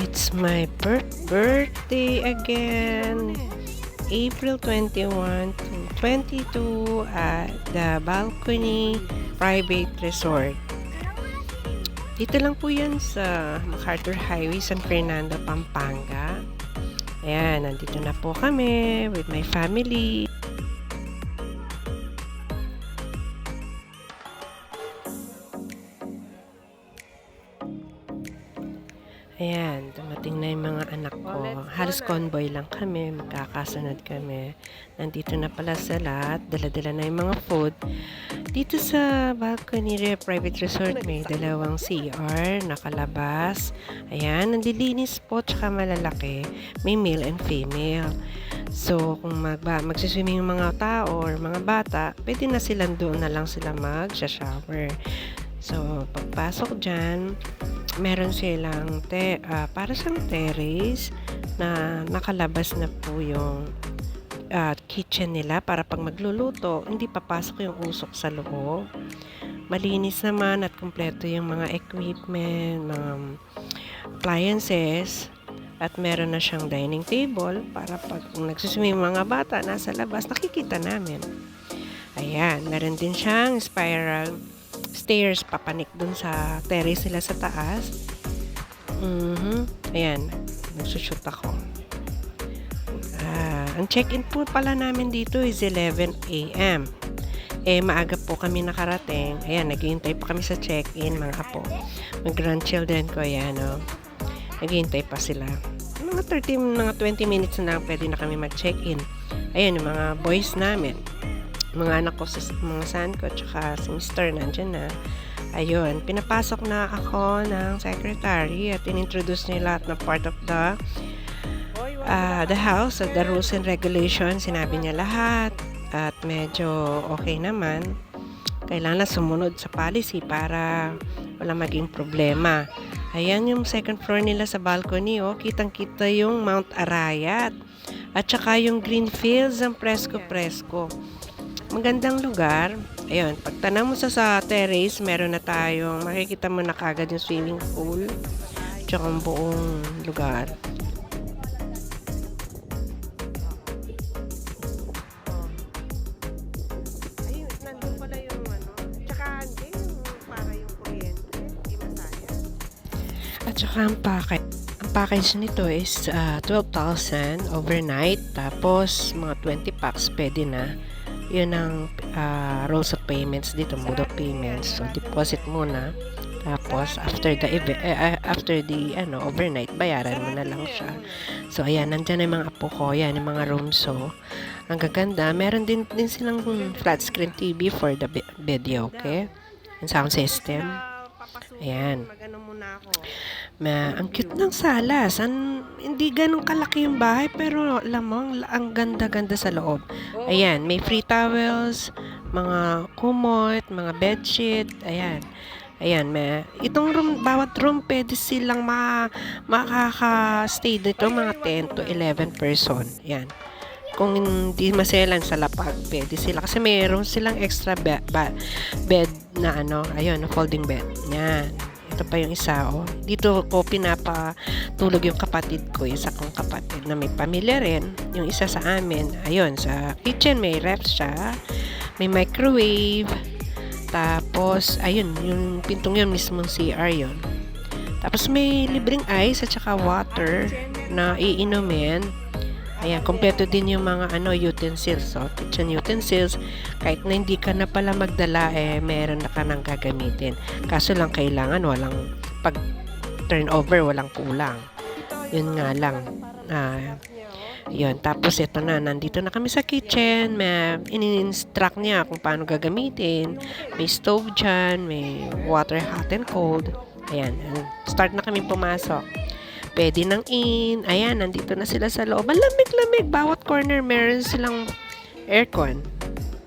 It's my bir- birthday again. April 21 to 22 at the Balcony Private Resort. Dito lang po yan sa MacArthur Highway, San Fernando, Pampanga. Ayan, nandito na po kami with my family. Ayan, dumating na yung mga anak ko. Halos convoy lang kami, magkakasunod kami. Nandito na pala sa lahat, dala-dala na yung mga food. Dito sa balcony re private resort may dalawang CR, nakalabas. Ayan, nandilinis po, tsaka malalaki. May male and female. So, kung magba, magsiswimming yung mga tao or mga bata, pwede na silang doon na lang sila mag-shower. So, pagpasok dyan, meron silang te, ah, para sa terrace na nakalabas na po yung ah, kitchen nila para pag magluluto, hindi papasok yung usok sa loob. Malinis naman at kumpleto yung mga equipment, mga appliances, at meron na siyang dining table para pag nagsusumi mga bata nasa labas, nakikita namin. Ayan, meron din siyang spiral stairs papanik dun sa terrace nila sa taas. Mhm. Ayan, nagsushoot ako. Ah, ang check-in po pala namin dito is 11 a.m. Eh, maaga po kami nakarating. Ayan, naghihintay pa kami sa check-in, mga apo. Mga grandchildren ko, ayan, no. Naghihintay pa sila. Mga 30, mga 20 minutes na lang pwede na kami mag-check-in. Ayan, yung mga boys namin mga anak ko, sa mga son ko, tsaka si Mr. nandyan na. Ayun, pinapasok na ako ng secretary at inintroduce niya lahat na part of the uh, the house, uh, the rules and regulations, sinabi niya lahat at medyo okay naman. Kailangan lang sumunod sa policy para wala maging problema. Ayan yung second floor nila sa balcony, oh. Kitang-kita yung Mount Arayat. At saka yung green fields ng presko-presko magandang lugar. Ayun, pag mo sa, sa terrace, meron na tayong, makikita mo na kagad yung swimming pool. Tsaka ang buong lugar. At saka ang package. Ang package nito is ah, 12,000 overnight. Tapos, mga 20 packs pwede na yun ang uh, rules of payments dito mode of payments. So deposit muna. Tapos after the event, uh, after the ano overnight bayaran mo na lang siya. So ayan nandiyan yung mga apo ko. Yan yung mga rooms. So ang gaganda meron din din silang flat screen TV for the video okay? And sound system ayan Ma, ang cute ng salas. An, hindi ganun kalaki yung bahay, pero lamang ang ganda-ganda sa loob. Ayan, may free towels, mga kumot, mga bedsheet, ayan. Ayan, may, itong room, bawat room, pwede silang ma, makaka-stay dito, mga 10 to 11 person. Ayan. Kung hindi maselan sa lapag, pwede sila. Kasi mayroon silang extra be- ba- bed na ano, ayun, folding bed. Yan ito pa yung isa, oh. Dito ko pinapatulog yung kapatid ko, yung isa kong kapatid na may pamilya rin. Yung isa sa amin, ayun, sa kitchen may ref siya, may microwave, tapos, ayun, yung pintong yun mismo CR yun. Tapos may libreng ice at saka water na iinumin. Ayan, kompleto din yung mga ano utensils, so kitchen utensils. Kahit na hindi ka na pala magdala, eh, meron na ka nang gagamitin. Kaso lang kailangan walang pag turnover, walang kulang. Yun nga lang. Ah, yun. Tapos ito na, nandito na kami sa kitchen. May in-instruct niya kung paano gagamitin. May stove dyan, may water hot and cold. Ayan, start na kami pumasok. Pwede nang in. Ayan, nandito na sila sa loob. Malamig-lamig. Bawat corner meron silang aircon.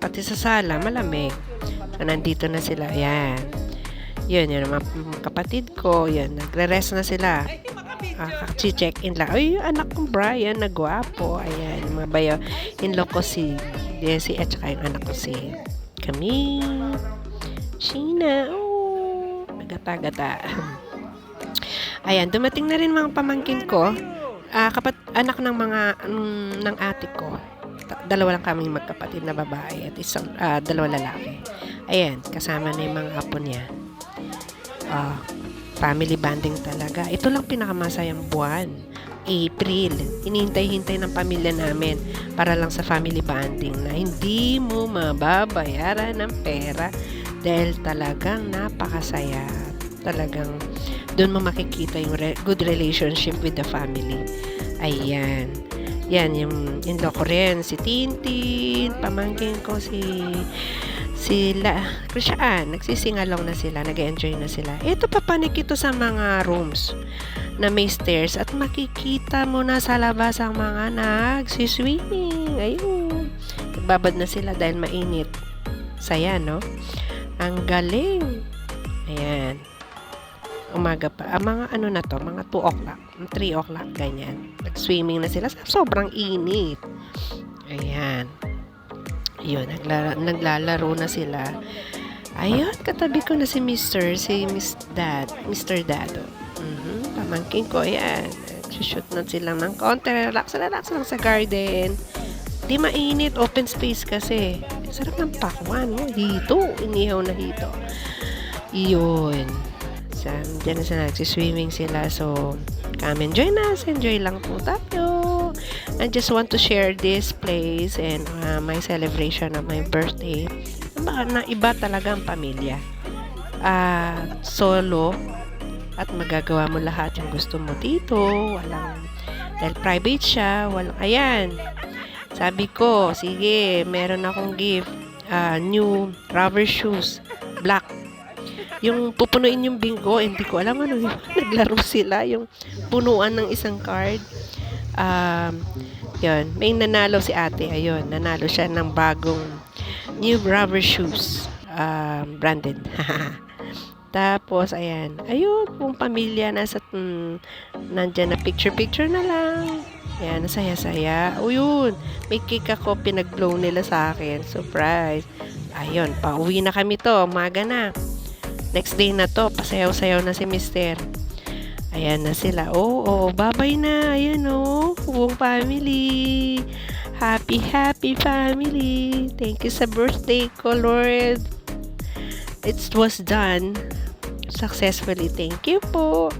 Pati sa sala, malamig. So, nandito na sila. Ayan. Yun, yun. Mga kapatid ko. Yan, nagre-rest na sila. Uh, check in lang. Ay, anak kong Brian, nagwapo. Ayan, yung mga bayo. In-law ko si Desi at saka yung anak ko si Camille. Sheena. Oh, nagata-gata. Ayan, dumating na rin mga pamangkin ko. Ah, kapat anak ng mga mm, ng ate ko. Dalawa lang kami magkapatid na babae at isang ah, dalawa lalaki. Ayan, kasama na yung mga apo niya. Ah, family bonding talaga. Ito lang pinakamasayang buwan. April. Hinihintay-hintay ng pamilya namin para lang sa family bonding na hindi mo mababayaran ng pera dahil talagang napakasaya. Talagang doon mo makikita yung re- good relationship with the family. Ayan. Yan, yung in ko rin, si Tintin, pamangkin ko si sila, Krishaan, nagsisingalong na sila, nag-enjoy na sila. Ito papanik ito sa mga rooms na may stairs at makikita mo na sa labas ang mga nagsiswimming. Ayun. Nagbabad na sila dahil mainit. Saya, no? Ang galing. Umaga pa. Ang mga ano na to, mga 2 o'clock, 3 o'clock, ganyan. Nag-swimming na sila. Sobrang init. Ayan. Yun, nagla- naglalaro na sila. Ayun, katabi ko na si Mr. Si Miss Dad. Mr. Dado. Mhm, Pamangkin ko, ayan. Shoot na sila ng konti. Relax, relax lang sa garden. Di mainit, open space kasi. Sarap ng pakwan, no? Hito, inihaw na hito. Iyon. Sa, dyan na sila, nagsiswimming sila. So, come enjoy na. Enjoy lang po tayo. I just want to share this place and uh, my celebration of my birthday. Ba, na iba talaga ang pamilya. Ah, solo at magagawa mo lahat yung gusto mo dito. Walang, dahil private siya, walang, ayan. Sabi ko, sige, meron akong gift. ah, new rubber shoes. Black. Yung pupunuin yung bingo, hindi ko alam ano yun. Naglaro sila. Yung punuan ng isang card. Um, yun. May nanalo si ate. Ayun. Nanalo siya ng bagong new rubber shoes. Um, branded. Tapos, ayan. Ayun, kung pamilya, nasa, mm, nandyan na picture-picture na lang. Ayan, saya-saya. O yun, may cake ako, pinag-blow nila sa akin. Surprise. Ayun, pauwi na kami to. Umaga na. Next day na to, pasayaw-sayaw na si Mister. Ayan na sila. Oo, oh, babay na. Ayan oh, buong family. Happy, happy family. Thank you sa birthday ko, Lord. It was done successfully. Thank you po.